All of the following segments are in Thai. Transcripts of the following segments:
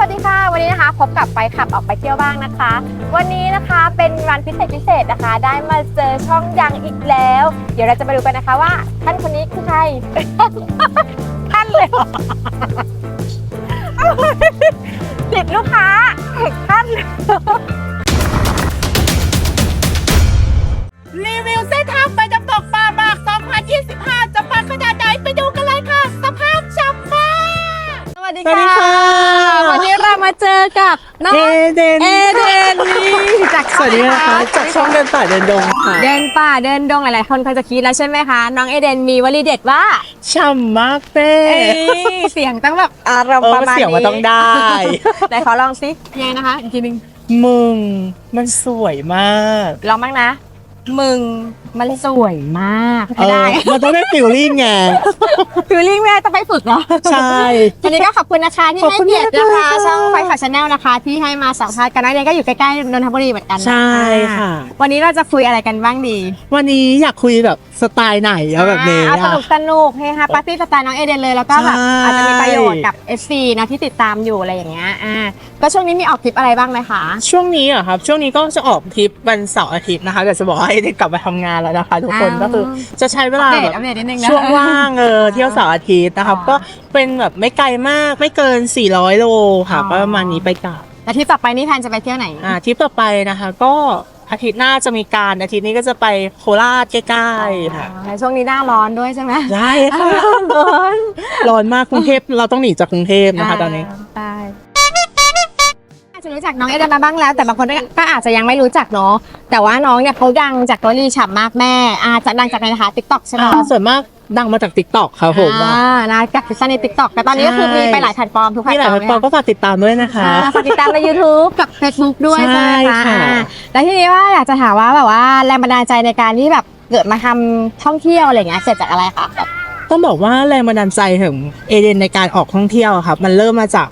สวัสดีค่ะ วันนี้นะคะพบกับไปขับออกไปเที่ยวบ้างนะคะ วันนี้นะคะเป็นวันพิเศษพิเศษนะคะ ได้มาเจอช่องดังอีกแล้ว เดี๋ยวเราจะมาดูกันนะคะว่า ท่านคนนี้คือใคร ท่านเลยเหรอติดลูกค้าท่านรีวิวเส้นทางไปน้ำตกป่าหมาก 2025 จะปังขนาดไหนไปดูกัน วัสดีสวัสดีค่ะ วันนี้เรามาเจอกับน้องเอเดนเอเดนนี่จากสวัสดีนะคะจากช่องเดินป่าเดินดงค่ะ เดินป่าเดินดงหลายๆคนเคยจะคิดแล้วใช่ไหมคะ น้องเอเดนมีวลีเด็ดว่าฉ่ำมากเป้เอ้ยเสียงต้องแบบอารมเอณ์อประมาณเสียงมันต้องได้ไหนขอลองสิยังไงนะคะอีกทีหนึงมึงมันสวยมากลองบ้างนะ มึงมันสวยมากเอไม่ได้อมันต้องได้ฟิลลิ่งไง ฟิลลิ่งแม่ต้องไปฝึกเหรอใช่ ทีนี้ก็ขอบคุณนะคะที่ขอบให้คุณเกียรตินะมากคะค่ะช่องไฟขับชาแนลนะคะ ที่ให้มาสัมภาษณ์กันน้อยเนี่ยก็อยู่ใกล้ๆนนทบุรีเหมือนกันใช่นค่ะ วันนี้เราจะคุยอะไรกันบ้างดี วันนี้อยากคุยแบบ สไตล์ไหนเอาแบบนี้อ่าสอะนุกสนุกเฮฮาปาร์ตี้สไตล์น้องเอเดนเลย แล้วก็แบบใช่อาจจะมีประโยชน์กับ FC นะที่ติดตามอยู่อะไรอย่างเงี้ยอ่าก็ช่วงนี้มีออกคลิปอะไรบ้างไหมคะ ช่วงนี้เหรอะครับ ช่วงนี้ก็จะออกทริปวันเสาร์อาทิตย์นะคะเดี๋ยวจะบอกให้ได้กลับมาทำงานแล้วนะคะ ทุกคนอ้าวก็คือจะใช้เวลาอัปเดแบตบอัปเดตนิดนึงนะช่วงว่างเออเที่ยวเสาร์อาทิตย์นะครับอ๋อก็เป็นแบบไม่ไกลมากไม่เกิน 400 โลค่ะอ๋อก็ประมาณนี้ไปกลับแต่ที่ต่อไปนี่แพนจะไปเที่ยวไหนอ่าทริปต่อไปนะคะก็ อาทิตย์หน้าจะมีการอาทิตย์นี้ก็จะไปโคราชใกล้ๆค่ะในช่วงนี้หน้าร้อนด้วยใช่ไหมได้ค่ะร้อนร้อนมากกรุงเทพเราต้องหนีจากกรุงเทพนะคะตอนนี้ใช่อาจจะรู้จักน้องเอเดนมาบ้างแล้วแต่บางคนก็อาจจะยังไม่รู้จักเนาะแต่ว่าน้องเนี่ยเขาดังจากวลีฉ่ำมากแม่อาจะดังจากไหนนะคะติ๊กต็อกใช่ไหมอ่าส่วนมาก ดังมาจาก t ิ k t o k ครับผมอ่านะจากพิซซ่าในติ๊กต็อกแต่ตอนนี้ก็คือใช่มีไปหลายแพลตฟอร์มทุกแพลมีตหฟลาอยร์มแพลตฟอร์มก็ฝากติดตามด้วยนะคะอ่าฝากติดตามใน YouTube กับ Facebook ด้วยใช่ไหมใช่คะค่ะอ่าแล้วทีนี้ว่าอยากจะถามว่าแบบว่าแรงบันดาลใจในการที่แบบเกิดมาทำท่องเที่ยวอะไรอย่างเงี้ยเกิดจากอะไรคะแบบต้องบอกว่าแรงบันดาลใจของเอเดนในการออกท่องเที่ยวอะครับมันเริ่มมาจาก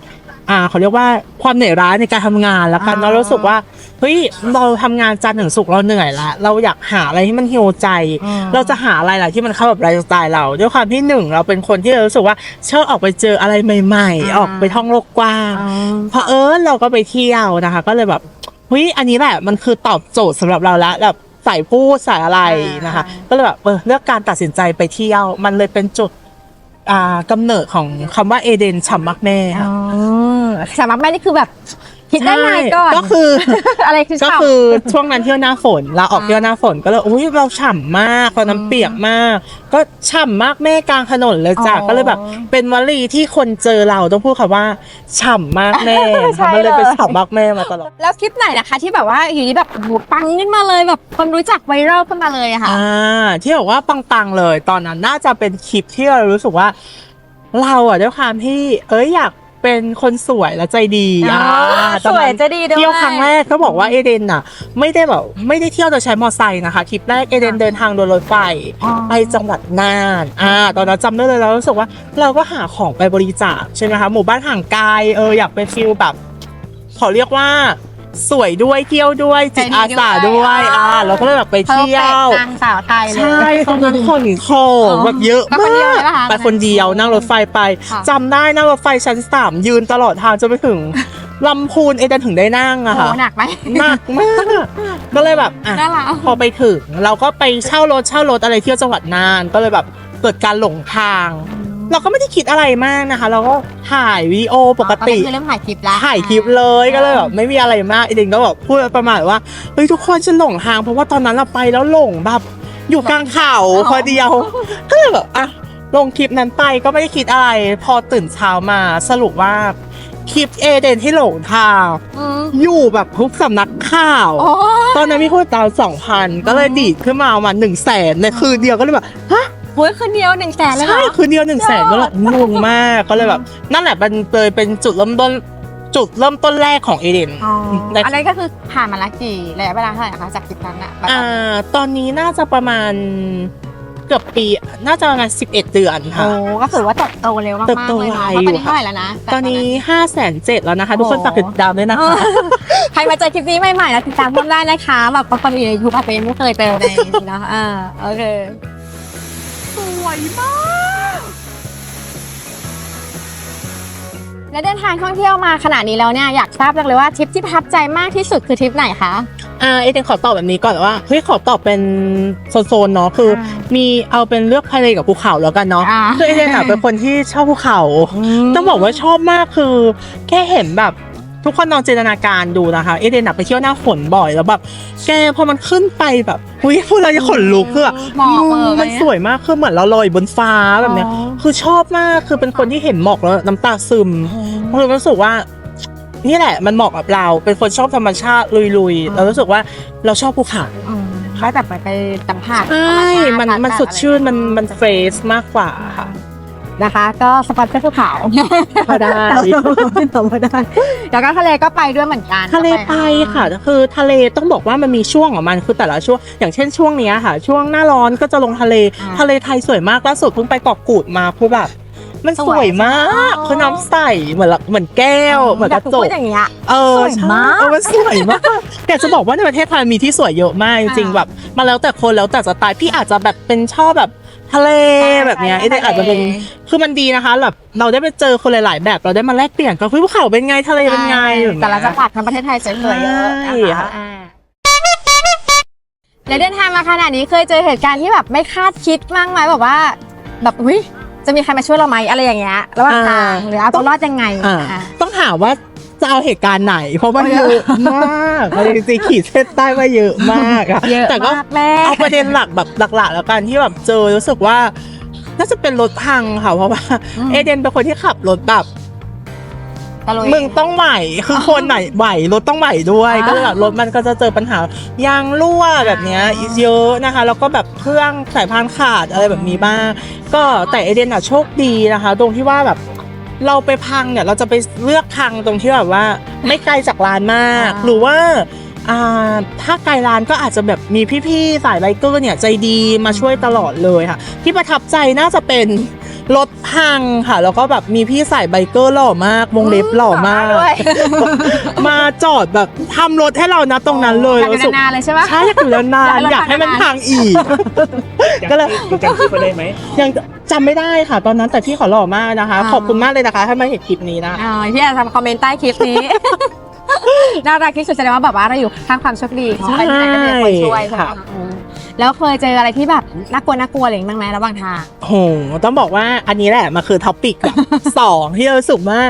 อ่าเขาเรียกว่าความเหนื่อยล้าในการทำงานแล้วกันอ่าเรารู้สึกว่าเฮ้ยเราทำงานจันทร์ถึงศุกร์เราเหนื่อยละเราอยากหาอะไรที่มันฮิวใจ เราจะหาอะไรล่ะที่มันเข้ากับไลฟ์สไตล์เรา ด้วยความที่หนึ่งเราเป็นคนที่รู้สึกว่าชอบออกไปเจออะไรใหม่ ๆ ออกไปท่องโลกกว้างเพราะเออเราก็ไปเที่ยวนะคะ ก็เลยแบบเฮ้ยอันนี้แหละมันคือตอบโจทย์สำหรับเราละแบบสายพูดสายอะไรนะคะ ก็เลยแบบเออเลือกการตัดสินใจไปเที่ยวมันเลยเป็นจุดอ่ากำเนิดของคำว่าเอเดนฉ่ำมักแม่ค่ะ อ๋อสำหรับแม่นี่คือแบบคิดได้ไงก่อน ก็คือ อะไรคือก็ชอบคือช่วงนั้นเที่ยวหน้าฝนเราออกอ่าเที่ยวหน้าฝนก็เลยอุ้ยเราฉ่ำมากตอนนั้นอืมเปียกมาก ก็ฉ่ำมากแม่กลางถนนเลยจ้ะอ๋อก็เลยแบบเป็นวลีที่คนเจอเราต้องพูดคำว่าฉ่ำมากแม่ใช่มันเลยเป็นเลยฉ่ำมากแม่มาตลอดแล้วคลิปไหนนะคะ ที่แบบว่าอยู่ดีแบบโอ้โหปังขึ้นมาเลยแบบคนรู้จักไวรัลขึ้นมาเลยอะค่ะอ่าที่บอกว่าปังๆเลย ตอนนั้นน่าจะเป็นคลิปที่เรารู้สึกว่า เราอะด้วยความที่เอ้ยอยาก เป็นคนสวยและใจดีอ๋ออ่าตอนสวยนั้นจะดีด้วย เที่ยวครั้งแรกก็บอกว่าเอเดนน่ะ ไม่ได้แบบไม่ได้เที่ยวโดยใช้มอไซค์นะคะทริปแรกเอเดนเดินทางโดยรถไฟ อ๋อ ไปจังหวัดน่านอ่าตอนนั้นจำได้เลยเรารู้สึกว่าเราก็หาของไปบริจาคใช่ไหมคะ หมู่บ้านห่างไกล เอออยากไปฟิลแบบเขาเรียกว่า สวยด้วยเที่ยวด้วยจิตอาสาด้วยอ่าเราก็เลยแบบไปเพอร์เที่เฟยกวนางสาวไทยเลยใช่ตอนนั้นคนโคแบบเยอะไปคนเดียวเลยปะคะไปคนเดียวนั่งรถไฟไปค่ะจำได้นั่งรถไฟชั้นสามยืนตลอดทางจนไปถึงลำพูนเอเดนถึงได้นั่งโอ้อะโหค่ะหนักไหมหนักมากก็เลยแบบอะน่ารักพอไปถึง เราก็ไปเช่ารถเช่ารถอะไรเที่ยวจังหวัดน่านก็เลยแบบเกิดการหลงทาง เราก็ไม่ได้คิดอะไรมากนะคะ เราก็ถ่ายวีดีโอปกติตอนนี้คือเริ่มถ่ายคลิปแล้วถ่ายคลิปเลยก็เลยแบบไม่มีอะไรมากไอเดนก็แบบพูดประมาณว่าเฮ้ยทุกคนฉันหลงทางเพราะว่าตอนนั้นเราไปแล้วหลงแบบอยู่กลางเขาพอเดียว ก็เลยแบบอะลงคลิปนั้นไปก็ไม่ได้คิดอะไร พอตื่นเช้ามาสรุปว่าคลิปเอเดนที่หลงทางอืมอยู่แบบทุกสำนักข่าวโอ้ตอนนั้นมีคนติดตามสองพันก็เลยดีดขึ้นมาประมาณหนึ่งแสนในคืนเดียวก็เลยแบบฮะ โหคืนเดียวหนึ่งแสนเลยเหรใช่อ คืนเดียวหนึ่งแสนก็เลยงงมากก็เลยแบบ นั่นแหละเป็นเลยเป็นจุดเริ่มต้นจุดเริ่มต้นแรกของเอเดน อ๋อได้ อันนั้นก็คือผ่านมาละกี่ระยะเวลาเท่าไหร่คะจากคลิปนั้นอะแบบอ่าตอนนี้น่าจะประมาณเกือบปีน่าจะประมาณสิบเอ็ดเดือนโอ้ค่ะก็ถือว่าเติบโตเร็วมากๆเติบโตเลยไวเนาะเพราะตอนนี้อยู่ค่ะ เท่าไหร่แล้วนะตอนนี้ห้าแสนเจ็ดแล้วนะคะ ทุกคนโอ้ฝากติดตามด้วยนะเอคะอใครมาเจอคลิปนี้ใหม่ๆแล้วติดตามพวกได้นะคะแบบบางคนอยู่ในยูทูบอาจจะยังไม่เคยเจอในเนาะอ่าโอเคส วยมากแและเดินทางท่องเที่ยวมาขนาดนี้แล้วเนี่ยอยากทราบจังเลยว่าทริปที่ประทับใจมากที่สุดคือทริปไหนคะ อ่าเอเดนขอตอบแบบนี้ก่อนว่าเฮ้ยขอตอบเป็นโซนๆเนาะคืออ่ามีเอาเป็นเลือกทะเลกับภูเขาแล้วกันเนาะอ่า คือเอเดนอะเป็นคนที่ชอบภูเขา ต้องบอกว่าชอบมากคือ แค่เห็นแบบ ทุกคนลองจินตนาการดูนะคะ เอเดนอะไปเที่ยวหน้าฝนบ่อยแล้วแบบแกพอมันขึ้นไปแบบอุ้ยพูดแล้วจะขนลุกคืออะหมอกเออมันสวยมากคือเหมือนเราลอยอยู่บนฟ้าแบบเนี้ยคือชอบมากคือเป็นคนที่เห็นหมอกแล้วน้ำตาซึมเพราะรู้สึกว่า นี่แหละมันเหมาะกับเรา เป็นคนชอบธรรมชาติลุยๆเรารู้สึกว่าเราชอบภูเขา อืมได้แบบไปสัมผัสใช่ มัน ธรรชาติมันสดชื่น มัน มันเฟรชมากกว่าค่ะ นะคะ ก็สปอนเซอร์ภูเขาพอได้ตอบไม่ได้ แล้วก็ทะเลก็ไปด้วยเหมือนกันทะเลไปค่ะคือทะเลต้องบอกว่ามันมีช่วงของมันคือแต่ละช่วง อย่างเช่นช่วงเนี้ยค่ะ ช่วงหน้าร้อนก็จะลงทะเล ทะเลไทยสวยมากล่าสุดเพิ่งไปเกาะกูดมาคือแบบมันสวยมากคือน้ำใสเหมือนละเหมือนแก้ว เหมือนกระจพูกดอย่างเงี้ยเออสวยมากใช่เออมันสวยมากอยากจะบอกว่าในประเทศไทยมีที่สวยเยอะมากจริงๆอ่าแบบมาแล้วแต่คนแล้วแต่สไตล์พี่อาจจะแบบเป็นชอบแบบ ทะเลแบบเนี้ยใช่ไอ้เด็กอาจจะเป็นทะเลคือมันดีนะคะแบบเราได้ไปเจอคนหลาย ๆ แบบเราได้มาแลกเปลี่ยนกันภูเขาเป็นไงทะเลเป็นไงแบบเนี้ยแต่ละจังหวัดทั้งประเทศไทยสวยๆเยอะใช่นะคะค่ะอ่าแล้วเดินทางมาขนาดนี้เคยเจอเหตุการณ์ที่แบบไม่คาดคิดบ้างไหมแบบว่า แบบอุ้ยจะมีใครมาช่วยเราไหมอะไรอย่างเงี้ยระหว่างทางหรือเอาตัวรอดยังไงอ่าอะต้องถามว่า จะเอาเหตุการณ์ไหน เพราะมันเยเยอะอะมากเอาจริงๆขีดเส้นใต้ว่าเยอะมากอะเยอะแต่ก็มากแม่ เอาประเด็นหลักแบบหลักๆ แล้วกันที่แบบเจอรู้สึกว่า น่าจะเป็นรถพังค่ะเพราะว่าเอเดนเป็นคนที่ขับรถแบบ ตะลุย มึงต้องไหวคือคนไหนไหวรถต้องไหวด้วย อ่าก็เลยแบบรถมันก็จะเจอปัญหายางรั่วแบบเนี้ยอ่า เยอะนะคะ แล้วก็แบบเครื่องสายพานขาดอะไรแบบนี้บ้างก็แต่เอเดนอะโชคดีนะคะ ตรงที่ว่าแบบ เราไปพังเนี่ยเราจะไปเลือกพังตรงที่แบบว่า ไม่ไกลจากร้านมากอ่าหรือว่าอ่าถ้าไกลร้านก็อาจจะแบบมีพี่ๆสายไบเกอร์เนี่ยใจดีมาช่วยตลอดเลยค่ะ ที่ประทับใจน่าจะเป็นรถพังค่ะ แล้วก็แบบมีพี่สายไบเกอร์หล่อมากวงเล็บหล่อมากด้วยมาจอดแบบทำรถให้เรานะตรงนั้นเลยอยากอยู่รู้สึกนานๆเลยใช่ปะใช่อยากอยู่นานๆอยากให้มันพังอีก ก็เลยจำชื่อเขาได้ไหมยัง จำไม่ได้ค่ะ ตอนนั้นแต่พี่ขอหล่อมากนะคะ อ่า ขอบคุณมากเลยนะคะถ้ามาเห็นคลิปนี้นะคะอ๋อพี่อาจจะทำคอมเมนต์ใต้คลิปนี้ น่ารักที่สุดแสดงว่าแบบว่าเราอยู่ข้างความโชคดีของไปที่ไหนก็มีคนช่วยใช่ไหมค่ะอืม แล้วเคยเจออะไรที่แบบน่ากลัวน่ากลัวอะไรอย่างนี้บ้างไหมระหว่างทาง โหต้องบอกว่าอันนี้แหละมันคือท็อปิกแบบ สองที่เรารู้สึกว่า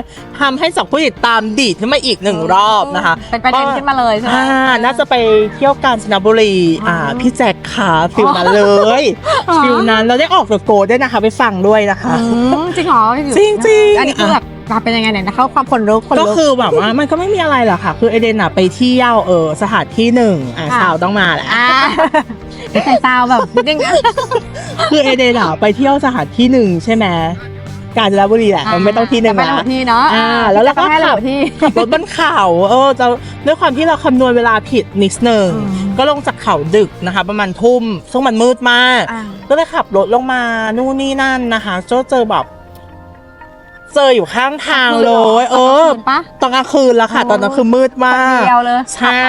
ทำให้สองผู้ติดตามดีดขึ้นมาอีกหนึ่งรอบนะคะเป็นประเด็นขึ้นมาเลยใช่ไหมอ่าน่าจะไปเที่ยวกาญจนบุรีอ่าอ๋อพี่แจ็คขาฟิลนั้นเลยอ๋อฟิลนั้นเราได้ออกตัวโกด้วยนะคะ ไปฟังด้วยนะคะ อืมจริงเหรออยู่จริงๆ อันนี้คือแบบมาเป็นยังไงเนี่ยนะเข้าความขนลุกขนก็ลุกคือแบบว่ามันก็ไม่มีอะไรหรอกค่ะ คือเอเดนอะไปเที่ยวเออสถานที่หนึ่งอ่าค่ะชาวต้องมาแหละ อ่า ไม่ใส่ซาวแบบนิดนึงนะคือเอเดนอะไปเที่ยวสถานที่หนึ่งใช่ไหมกาญจนบุรีแหละมันไม่ต้องที่หนึ่งแต่ไปหลานะยที่เนาะอ่าแล้วเราก็ให้หลายที่ ขับรถบนเขาเออจะด้วยความที่เราคำนวณเวลาผิดนิดหนึ่งอืม ก็ลงจากเขาดึกนะคะ ประมาณทุ่มซึ่งมันมืดมาก อ่า ก็เลยขับรถลงมานู่นนี่นั่นนะคะเจอเจอแบบ เจออยู่ข้างทางเลย เออปะ ตอนกลางคืนแล้วค่ะ โอ้ ตอนนั้นคือมืดมาก เดียวเลยใช่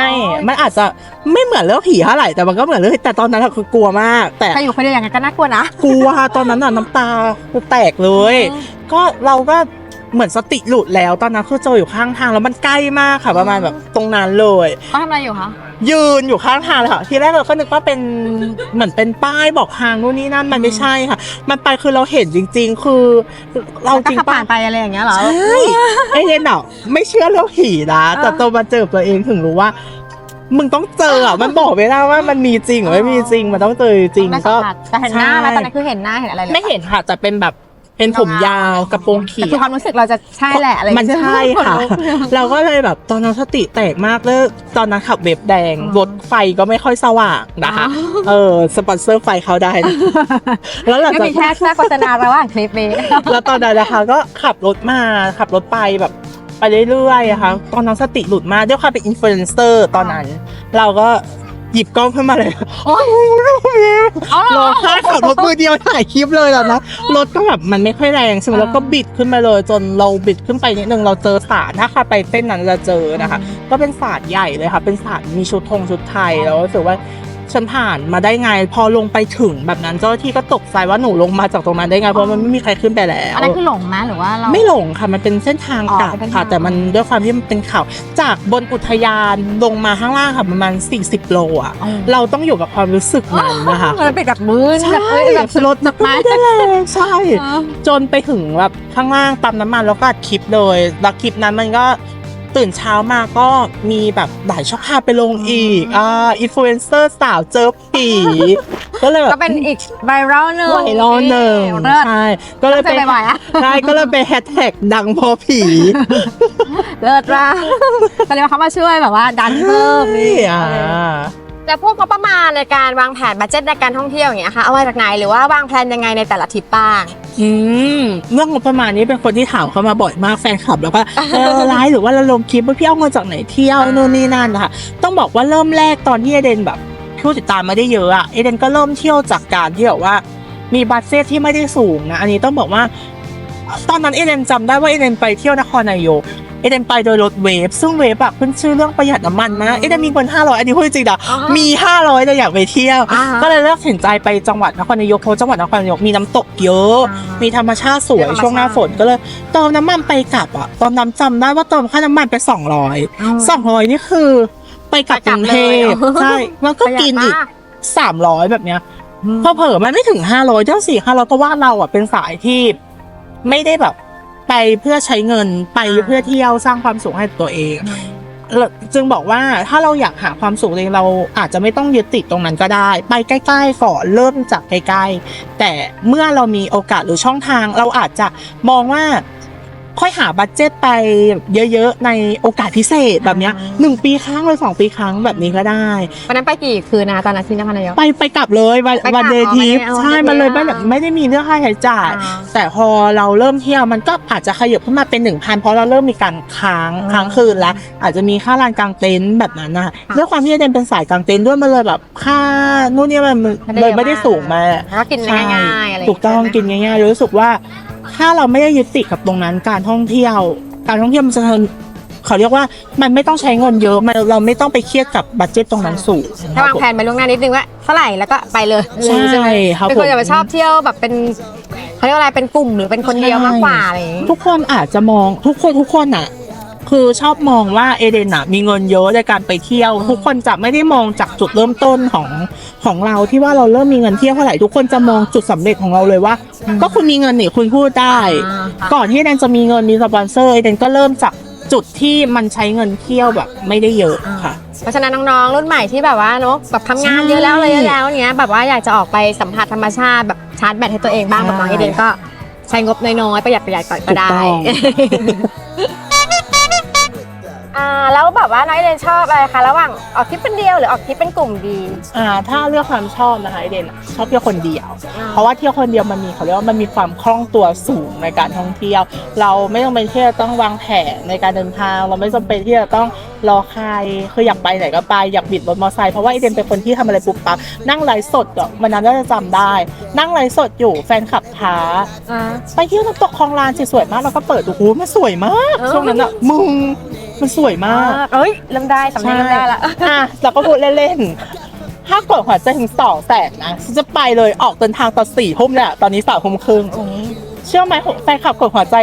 มันอาจจะไม่เหมือนเรื่องผีเท่าไหร่แต่มันก็เหมือนเรื่องแต่ตอนนั้นอะคือกลัวมาก แต่ใครอยู่คนเดียวอย่างนั้นก็น่ากลัวนะ กลัวตอนนั้นอะน้ำตาคือแตกเลยอืมก็เราก็เหมือนสติหลุดแล้ว ตอนนั้นคือเจออยู่ข้างทางแล้วมันใกล้มากค่ะ ประมาณแบบตรงนั้นเลย เขาทำอะไรอยู่คะ ยืนอยู่ข้างทางเลยค่ะ ทีแรกเราก็นึกว่าเป็นเหมือนเป็นป้ายบอกทางนู่นนี่นั่นมันไม่ใช่ค่ะ มันไปคือเราเห็นจริง ๆ คือ เราก็จริงขับปะผ่านไปอะไรอย่างเงี้ยเหรอ ใช่ไอเดนอะไม่เชื่อเรื่องผีนะแต่อ่าตัวมาเจอตัวเองถึงรู้ว่า มึงต้องเจออะ มันบอกไม่ได้ว่ามันมีจริงหรือไม่มีจริงมันต้องเจอจริงไม่ก็สัมผัสแต่เห็นหน้าไหมใช่ตอนนั้นคือเห็นหน้าเห็นอะไรเลยไม่เห็นค่ะแต่เป็นแบบ เป็นผมยาวกระโปรงเขีแต่ยคือวความรู้สึกเราจะใช่แหละอะไรมันใช่ค่ะ ขนลุก เราก็เลยแบบตอนนั้นสติแตกมากเลยตอนนั้นขับเว็บแดง อ๋อรถไฟก็ไม่ค่อยสว่างนะคะเออ สปอนเซอร์ไฟเขาได้นะแล้วหลังก็จากมีแค่แค่โฆษณาระหว่างคลิปนี้ แล้วตอนนั้นนะคะ ก็ขับรถมาขับรถไปแบบไปเรื่อยๆอะค่ะ ตอนนั้นสติหลุดมากด้วยความเป็นอินฟลูเอนเซอร์ตอนนั้น เราก็ หยิบกล้องขึ้นมาเลยโอ๊ยเอาเหรร้อองไห้ขับรถมือเดียวถ่ายคลิปเลยแล้วนะรถก็แบบมันไม่ค่อยแรงใช่ไหมอ่าแล้วก็บิดขึ้นไปเลย จนเราบิดขึ้นไปนิดนึงเราเจอสารถ้าใครไปเส้นนั้นจะเจอนะคะ ก็เป็นศาสตร์ใหญ่เลยค่ะ เป็นศาสตร์มีชุดธงชุดไทยแล้วรู้สึกว่าโช ฉันผ่านมาได้ไง พอลงไปถึงแบบนั้นเจ้าหน้าที่ก็ตกใจว่าหนูลงมาจากตรงนั้นได้ไงเพราะมันไม่มีใครขึ้นไปแล้ว อันนั้นคือหลงไหมหรือว่าเรา ไม่หลงค่ะมันเป็นเส้นทางอ๋อกลับเป็นเส้นค่ะทางแต่มันด้วยความที่มันเป็นเขาจากบนอุทยานลงมาข้างล่างค่ะประมาณ40 โลอะอ๋อเราต้องอยู่กับความรู้สึกนั้นนะคะมันเป็นแบบมือใช่แบบเอ้ยแบบรถนักไม่ได้เลยใช่เออจนไปถึงแบบข้างล่างปั๊มน้ำมันแล้วก็อัดคลิปเลยแล้วคลิปนั้นมันก็ ตื่นเช้ามาก็มีแบบหลายช่องทางไปลงอีกอ่าอินฟลูเอนเซอร์สาวเจอผีก็เลยแบบ ก็เป็นอีกไวรัลหนึ่งไวรัลหนึ่งเลิศ ใช่ก็เลยต้องเจอบ่อยๆอะ ใช่ก็เลยไปแฮชแท็กดังพอผีเลิศว่ะแสดงว่าเขามาช่วยแบบว่าดันเพิ่มนี่อ่า แล้วพวกงบประมาณในการวางแผนบัดเจ็ตในการท่องเที่ยวอย่างเงี้ยค่ะเอามาจากไหนหรือว่าวางแผนยังไงในแต่ละทริปบ้าง อืมเรื่องงบประมาณนี้เป็นคนที่ถามเข้ามาบ่อยมากแฟนคลับ แล้วก็เออไลฟ์หรือว่าเราลงคลิปว่าพี่เอาเงินจากไหนเที่ยวนู่นนี่นั่นนะคะต้องบอกว่าเริ่มแรกตอนที่เอเดนแบบผู้ติดตามไม่ได้เยอะอะเอเดนก็เริ่มเที่ยวจากการที่แบบว่ามีบัตเจตที่ไม่ได้สูงนะ อันนี้ต้องบอกว่า ตอนนั้นเอเดนจำได้ว่าเอเดนไปเที่ยวนครนายกเอเดนไปโดยรถเวฟซึ่งเวฟอะขึ้นชื่อเรื่องประหยัดน้ำมันนะเอเดนมีเงิน500อันนี้พูดจริงๆนะอ๋อมี500แต่อยากไปเที่ยวอ่าก็เลยเลือกสินใจไปจังหวัดนครนายกเพราะจังหวัดนครนายกมีน้ำตกเยอะ มีธรรมชาติสวยมีธรรมชาติช่วงหน้าฝนก็เลยเติมน้ำมันไปกลับอะตอนน้ำจำได้ว่าเติมค่าน้ำมันไปสองร้อยสองร้อยนี่คือ ไปกลับไปกลักรุบงเทพเลยใช่แล้วก็ประหยัดกินอีกมากสามร้อยแบบเนี้ยพอเผลอมันไม่ถึงห้าร้อยเจ้าสี่ห้าร้อยก็ว่าเราอะเป็นสายที่ ไม่ได้แบบ ไปเพื่อใช้เงินไปเพื่อเที่ยวสร้างความสุขให้ตัวเอง จึงบอกว่าถ้าเราอยากหาความสุขเองเราอาจจะไม่ต้องยึดติดตรงนั้นก็ได้ ไปใกล้ๆก่อนเริ่มจากใกล้ๆแต่เมื่อเรามีโอกาสหรือช่องทางเราอาจจะมองว่า ค่อยหาบัตเจ็ตไปเยอะๆ ในโอกาสพิเศษแบบเนี้ยอ่าหนึ่งปีครั้งหรือสองปีครั้งแบบนี้ก็ได้วันนั้นไปกี่คืนนะคะตอนนั้นที่นครนายก ไปไปกลับเลยวันไปกลับวันเดย์ทิปอ๋อใช่วันมันเลย day ไม่แบบอ่าไม่ได้มีเรื่องค่าใช้จ่าย อ่าแต่พอเราเริ่มเที่ยวมันก็อาจจะขยับขึ้นมาเป็นหนึ่งพันเพราะเราเริ่มมีการค้างอ่าค้างคืนแล้ว อาจจะมีค่าลานกลางเต็นท์แบบนั้นนะค่ะด้วยความที่เดนเป็นสายกลางเต็นท์ด้วยมันเลยแบบค่านู่นนี่มันไม่ได้เลยเยอะไม่ได้มาก สูงมาก แล้วก็กินง่ายๆอะไรถูกต้องกินง่ายๆรู้สึกว่า ถ้าเราไม่ได้ยึดติดกับตรงนั้นการท่องเที่ยว การท่องเที่ยวมันจะเขาเรียกว่ามันไม่ต้องใช้เงินเยอะมันเราไม่ต้องไปเครียดกับบัตเจ็ตตรงนั้นสูงถ้าวางแผนไปล่วงหน้านิดนึงว่าเท่าไหร่แล้วก็ไปเลยใช่ไหมครับเป็นคนจะผมไปชอบเที่ยวแบบเป็นเขาเรียกว่าอะไรเป็นกลุ่มหรือเป็นคนเดียวมากกว่าอะไรอย่างงี้ทุกคนอาจจะมองทุกคนทุกคนอะ คือชอบมองว่าเอเดนอะมีเงินเยอะในการไปเที่ยว ทุกคนจะไม่ได้มองจากจุดเริ่มต้นของของเราที่ว่าเราเริ่มมีเงินเที่ยวเท่าไหร่ทุกคนจะมองจุดสำเร็จของเราเลยว่า ก็คุณมีเงินนี่คุณพูดได้อ่าค่ะก่อนที่เอเดนจะมีเงินมีสปอนเซอร์เอเดนก็เริ่มจากจุดที่มันใช้เงินเที่ยวแบบไม่ได้เยอะค่ะ เพราะฉะนั้นน้องๆรุ่นใหม่ที่แบบว่าเนอะแบบทำงานเยอะแล้วอะไรเยอะแล้วเนี้ยแบบว่าอยากจะออกไปสัมผัสธรรมชาติแบบชาร์จแบตให้ตัวเองบ้างใช่แบบน้องเอเดนก็ใช้งบน้อยๆประหยัดประหยัดก่อนก็ได้ถูกต้ องอ่าแล้วแบบว่าน้องเอเดนชอบอะไรคะระหว่างออกทริปเป็นเดียวหรือออกทริปเป็นกลุ่มดี อ่าถ้าเลือกความชอบนะคะเอเดนอะชอบเที่ยวคนเดียว เพราะว่าเที่ยวคนเดียวมันมีเขาเรียกว่ามันมีความคล่องตัวสูงในการท่องเที่ยว เราไม่ต้องเป็นที่จะต้องวางแผนในการเดินทาง เราไม่จำเป็นที่จะต้องรอใครคืออยากไปไหนก็ไปอยากบิดรถมอเตอร์ไซค์เพราะว่าไอเดนเป็นคนที่ทำอะไรปุ๊บปั๊บนั่งไลฟ์สดอะวันนั้นก็จะจำได้ นั่งไลฟ์สดอยู่แฟนขับท้าไปเที่ยวน้ำตกคลองลานสิสวยมากแล้วก็เปิดดูโอ้โหมันสวยมากเออช่วงนั้นอะมึงมันสวยมากเอ้ยเริ่มได้สำเนียงเริ่มได้ละอะเราก็พูดเล่นๆถ้ากดหัวใจถึงสองแสนนะฉันจะไปเลยออกเดินทางตอนสี่ทุ่มเนี่ยตอนนี้สามทุ่มครึ่ง เชื่อไหมแฟนคลับกดหัวใจ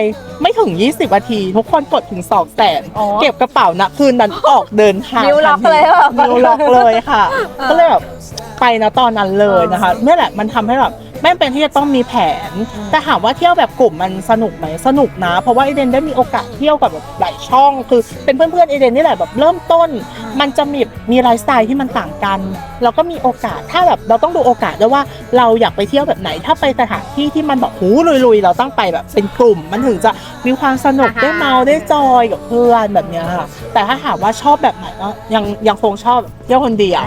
ไม่ถึง 20นาที ทุกคนกดถึงสองแสนอ๋อ เก็บกระเป๋านะคืนนั้นออกเดินทางนิ้วล็อกเลยเหรอ นิ้วล็อกเลยค่ะเออก็เลยแบบไปนะตอนนั้นเลยนะคะเนี่ยแหละมันทำให้แบบ ไม่เป็นที่จะต้องมีแผน แต่ถามว่าเที่ยวแบบกลุ่มมันสนุกไหมสนุกนะ เพราะว่าเอเดนได้มีโอกาสเที่ยวกับแบบหลายช่อง คือเป็นเพื่อนๆเอเดนนี่แหละแบบเริ่มต้น มันจะมีมีไลฟ์สไตล์ที่มันต่างกันเราก็มีโอกาสถ้าแบบเราต้องดูโอกาสด้วยว่าเราอยากไปเที่ยวแบบไหน ถ้าไปสถานที่ที่มันแบบหูลุยๆ เราต้องไปแบบเป็นกลุ่ม มันถึงจะมีความสนุกอ่าฮะได้เมาได้จอยกับเพื่อนแบบเนี้ยค่ะแต่ถ้าถามว่าชอบแบบไหนก็ยังยังคงชอบเที่ยวคนเดียว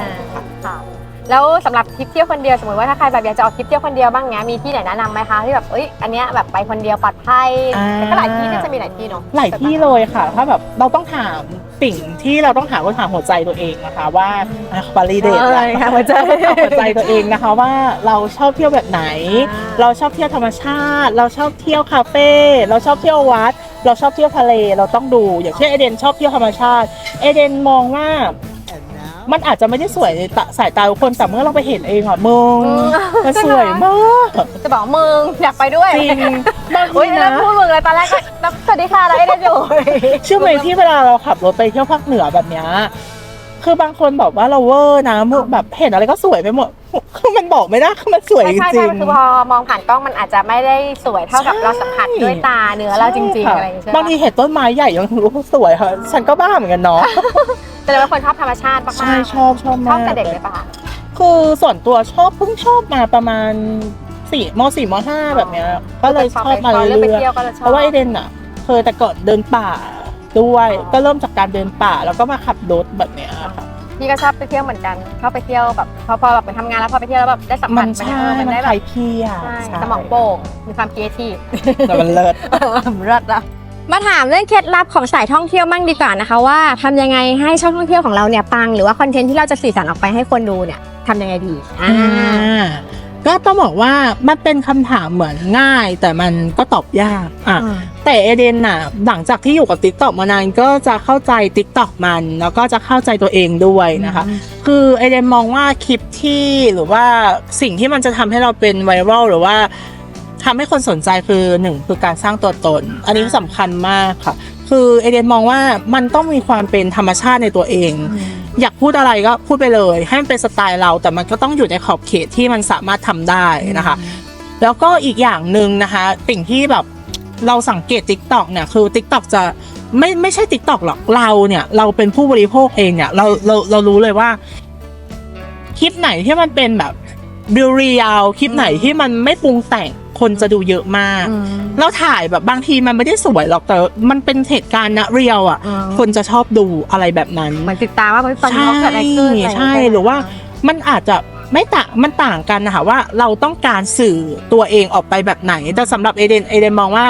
ค่ะ แล้วสำหรับทริปเที่ยวคนเดียวสมมติว่าถ้าใครแบบอยากจะออกทริปเที่ยวคนเดียวบ้างเงี้ยมีที่ไหนแนะนำไหมคะที่แบบเอ้ยอันเนี้ยแบบไปคนเดียวปลอดภัยอ่า แต่ก็หลายที่น่าจะมีหลายที่เนาะหลายที่เลยค่ะ ถ้าแบบเราต้องถามสิ่งที่เราต้องถามก็ถามหัวใจตัวเองนะคะว่าบาลีเดทเออค่ะหัวใจ หัวใจตัวเองนะคะว่าเราชอบเที่ยวแบบไหนอ่าเราชอบเที่ยวธรรมชาติ เราชอบเที่ยวคาเฟ่เราชอบเที่ยววัด เราชอบเที่ยวทะเลเราต้องดู อย่างเช่นเอเดนชอบเที่ยวธรรมชาติ เอเดนมองว่า มันอาจจะไม่ได้สวยในตาสายตาทุกคนแต่เมื่อเราไปเห็นเองอะมึงอืมมันสวยมากจะบอกมึงอยากไปด้วยจริงบางอุ้ยทีแล้วนะพูดมึงเลยตอนแรกก็นับสวัสดีค่ะแล้วไอ้เดนอยู่เชื่อไหมที่เวลาเราขับรถไปเที่ยวภาคเหนือแบบเนี้ยคือบางคนบอกว่าเราเวอร์นะมึงแบบเห็นอะไรก็สวยไปหมดคือมันบอกไม่ได้คือมันสวยใช่จใช่ริใช่งมันคือพอมองผ่านกล้องมันอาจจะไม่ได้สวยเท่ากับใช่เราสัมผัสด้วยตาเนื้อเราจริงๆค่อะไรอย่างเงี้ยใช่บางทีปะเห็นต้นไม้ใหญ่ยังรู้ว่าสวยค่ะฉันก็บ้าเหมือนกันเนาะ แต่เราเป็นคนชอบธรรมชาติมากๆใช่ชอบชอบชมาอบกแต่เด็กเลยปะคะคือส่วนตัวชอบเพิ่งชอบมาประมาณสี่มสี่มห้าแบบเนี้ย ก็เลยชอบมาพอเรื่เริ่มไปอยเที่ยวก็เลยชๆอบ เพราะว่าไอเดนอะเคยแต่ก่อนเดินป่าด้วย อ๋อ ก็เริ่มจากการเดินป่าแล้วก็มาขับรถแบบเนี้ยค่ะ พี่ก็ชอบไปเที่ยวเหมือนกันชอบไปเที่ยวแบบพอพอแบบไปทำงานแล้วพอไปเที่ยวแล้วแบบได้สัมผัมัสนไปใช่เออมัมันนได้คแบลาบยเครียดใช่ใช่สมองโป่งมีความคิดที่แต่มันเลิศเลิศอะ มาถามเรื่องเคล็ดลับของสายท่องเที่ยวมั่งดีกว่านะคะ ว่าทำยังไงให้ช่องท่องเที่ยวของเราเนี่ยปังหรือว่าคอนเทนต์ที่เราจะสื่อสารออกไปให้คนดูเนี่ยทำยังไงดีอ่า อ่าก็ต้องบอกว่ามันเป็นคำถามเหมือนง่าย แต่มันก็ตอบยากอะ แต่เอเดนน่ะหลังจากที่อยู่กับ t ิ k t o k มานานก็จะเข้าใจ t ิ k t o k มัน แล้วก็จะเข้าใจตัวเองด้วยนะคะ คือเอเดนมองว่าคลิปที่หรือว่าสิ่งที่มันจะทำให้เราเป็นไวรัลหรือว่า ทำให้คนสนใจคือหนึ่งคือการสร้างตัวตน อันนี้สำคัญมากค่ะ คือเอเดนมองว่ามันต้องมีความเป็นธรรมชาติในตัวเอง อยากพูดอะไรก็พูดไปเลย ให้มันเป็นสไตล์เรา แต่มันก็ต้องอยู่ในขอบเขตที่มันสามารถทำได้นะคะ แล้วก็อีกอย่างหนึ่งนะคะสิ่งที่แบบเราสังเกต t ิ k t o k เนี่ยคือ t ิ k t o k จะไม่ไม่ใช่ t ิ k t o k หรอกเราเนี่ย เราเป็นผู้บริโภคเองเนี่ยเราเราเรารู้เลยว่าคลิปไหนที่มันเป็นแบบเรียลคลิปไหนที่มันไม่ปรุงแต่ง คนจะดูเยอะมากเราถ่ายแบบบางทีมันไม่ได้สวยหรอกแต่มันเป็นเหตุการณ์นะเรียลอะ คนจะชอบดูอะไรแบบนั้นเหมือนติดตามว่าตอนนี้เขาเกิดอะไรขึ้นอะไย่งเงี้ยใช่หรือว่ามันอาจจะไม่ต่างมันต่างกันนะคะว่าเราต้องการสื่อตัวเองออกไปแบบไหน แต่สำหรับเอเดนเอเดนมองว่า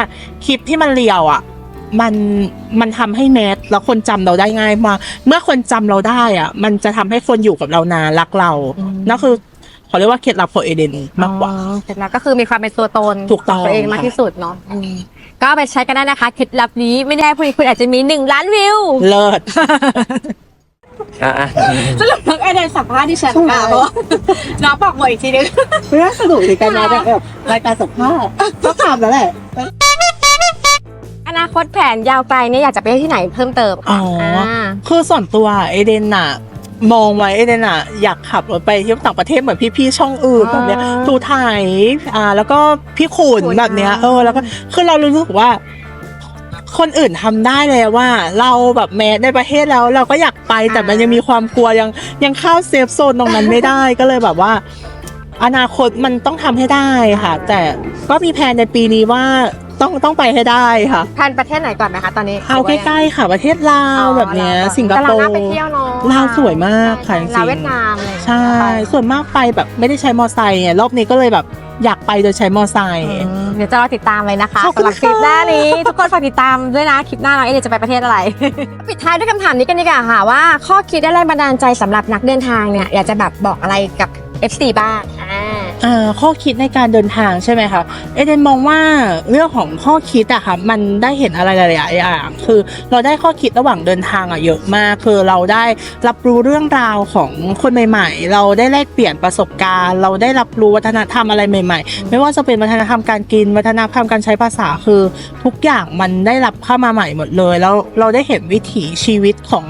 คลิปที่มันเรียวอะมันมันทำให้แมสแล้วคนจำเราได้ง่ายมากเมื่อคนจำเราได้อะ มันจะทำให้คนอยู่กับเรานานรักเรานั่นคือ เขาเรียกว่าเคล็ดลับของเอเดนมากกว่า อ๋อเคล็ดลับก็คือมีความเป็นตัวตนถูกต้อง ขตัวเองมากค่ะที่สุดเนาะอืมก็เอาไปใช้กันได้นะคะเคล็ดลับนี้ไม่ได้พูดคุณอาจจะมีหนึ่งล้านวิวเลิศ อะอะสรุปน้องไอเดนสัมภาษณ์ที่ฉันค่ะเพราะว่าน้องบอกหมดอีกทีนึงเรื่องสนุกในการมาแบบรายการสัมภาษณ์ก็ถามแล้วแหละ อนาคตแผนยาวไกลเนี่ยอยากจะไปที่ไหนเพิ่มเติมอ๋ออ่า คือส่วนตัวเอเดนน่ะ มองไว้เอเดนน่ะอยากขับรถไปเที่ยวต่างประเทศเหมือนพี่ๆช่องอื่นแบบเนี้ยตูไทยอ่า แล้วก็พี่ขุนแบบเนี้ยเออแล้วก็คือเรารู้สึกว่า คนอื่นทำได้เลยว่า เราแบบแม้ในประเทศแล้ว เราก็อยากไปแต่มันยังมีความกลัวยังยังเข้าเซฟโซนตรงนั้นไม่ได้ก็เลยแบบว่า อนาคตมันต้องทำให้ได้ค่ะ แต่ก็มีแผนในปีนี้ว่า ต้องต้องไปให้ได้ค่ะแผนประเทศไหนก่อนไหมคะตอนนี้เอาใกล้ๆค่ะ ประเทศลาวแบบเนี้ยสิงคโปแต่เราร์น่าไปเที่ยวเนาะลาวสวยมากค่ะจริงๆลาวเวียดนามอะไรอย่างใช่เงี้ยส่วนมากไปแบบไม่ได้ใช้มอไซค์ไงรอบนี้ก็เลยแบบอยากไปโดยใช้มอไซค์อืมเดี๋ยวจะรอติดตามเลยนะคะขอบคุณสำหรับคลิปค่ะหน้านี้ ทุกคนฝากติดตามด้วยนะคลิปหน้าน้องเอเดนจะไปประเทศอะไร ปิดท้ายด้วยคำถามนี้กันดีกว่าค่ะว่า ข้อคิดและแรงบันดาลใจสำหรับนักเดินทางเนี่ยอยากจะแบบบอกอะไรกับ FC บ้างอ่าอ่า ข้อคิดในการเดินทางใช่ไหมคะเอเดนมองว่าเรื่องของข้อคิดอะค่ะมันได้เห็นอะไรหลายๆอย่างคือเราได้ข้อคิดระหว่างเดินทางอะเยอะมาก คือเราได้รับรู้เรื่องราวของคนใหม่ ๆ เราได้แลกเปลี่ยนประสบการณ์ เราได้รับรู้วัฒนธรรมอะไรใหม่ ๆ ไม่ว่าจะเป็นวัฒนธรรมการกินวัฒนธรรมการใช้ภาษาคือทุกอย่างมันได้รับเข้ามาใหม่หมดเลย แล้วเราได้เห็นวิถีชีวิตของ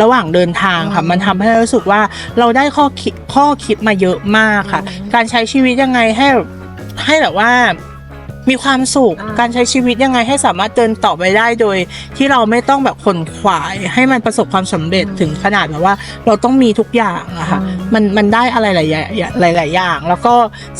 ระหว่างเดินทางค่ะมันทำให้เรารู้สึกว่าเราได้ข้อคิดข้อคิดมาเยอะมากค่ะการใช้ชีวิตยังไงให้ให้แบบว่า มีความสุขอ่าการใช้ชีวิตยังไงให้สามารถเดินต่อไปได้โดย ที่เราไม่ต้องแบบขนขวายให้มันประสบความสำเร็จถึงขนาดแบบว่า เราต้องมีทุกอย่างอะค่ะมันมันได้อะไรหลายอย่างหลายหลายๆอย่าง แล้วก็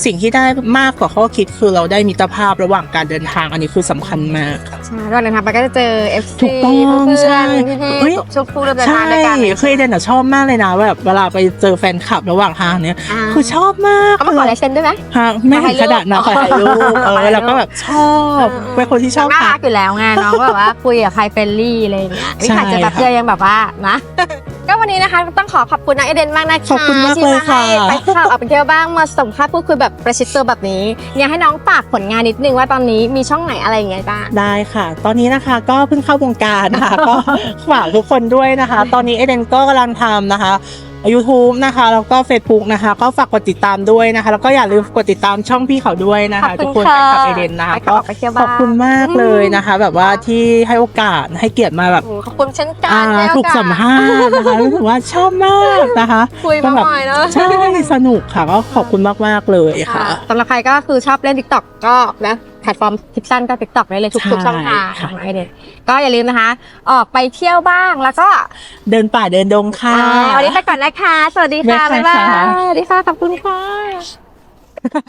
สิ่งที่ได้มากกว่าข้อคิดคือเราได้มิตรภาพระหว่างการเดินทางอันนี้คือสำคัญมากค่ะใช่ระหว่างเดินทางไปก็จะเจอ FC ถูกต้องเพื่อนใช่พี่เฮ้ยๆชุกคู่เดินใช่ทางด้วยกันคือเอเดนอะชอบมากเลยนะแบบเวลาไปเจอแฟนคลับระหว่างทางเนี้ยาคือชอบมากเขามาขอลายเซ็นด้วยไหมฮะไม่ถึงขนาดนะขขออถ่าถ่ายยรูรูปปเอขออถ่ายรูปแล้วก็แบบชอบเป็นคนที่ชอบน่าถ่ารัยกอยู่แล้วไงน้องก็แบบว่าคุยกับใครเฟรนลี่อะไรอย่างเงี้ยนี่ใช่ถ่ายเจอแบบค่ะเพื่อนยังแบบว่านะ ก็วันนี้นะคะต้องขอขอบคุณน้องเอเดนมากนะคะขอบคุณมากที่เลยค่ะให้ไปข่าวเอาไปเที่ยวบ้างมาสัมภาษณ์พูดคุยแบบประชิดตัวแบบนี้อยากให้น้องฝากผลงานนิดนึงว่าตอนนี้มีช่องไหนอะไรอย่างเงี้ยบ้างได้ค่ะ ตอนนี้นะคะก็เพิ่งเข้าวงการนะคะก็ฝากทุกคนด้วยนะคะ ตอนนี้เอเดนก็กำลังทำนะคะ YouTube นะคะ แล้วก็ Facebook นะคะ ก็ฝากกดติดตามด้วยนะคะ แล้วก็อย่าลืมกดติดตามช่องพี่เขาด้วยนะคะ ขอบคุณทุกคนค่ะไปกับเอเดนนะคะไปกับออกไปเที่ยวบ้าน ขอบคุณมากเลยนะคะ แบบว่าที่ให้โอกาสให้เกียรติมาแบบโอ้ขอบคุณเช่นกัอ่านแล้วถูกสัมภาษณ์นะคะรู้สึกว่าชอบมากนะคะ คุยมาก็แบบหน่อยเนอะใช่สนุกค่ะก็ขอบคุณมาก ๆ เลยค่ะ สำหรับใครก็คือชอบเล่น TikTok ก็นะ แพลตฟอร์มคลิปสั้นก็ TikTok ได้เลยทุกใช่ทุกช่องทางค่ะ ของไอเดนก็อย่าลืมนะคะ ออกไปเที่ยวบ้างแล้วก็เดินป่าเดินดงค่ะ อ่าวันนี้ไปก่อนนะคะ สวัสดีค่ะบ๊าบ๊ายยบาบายยสวัสดีค่ะขอบคุณค่ะ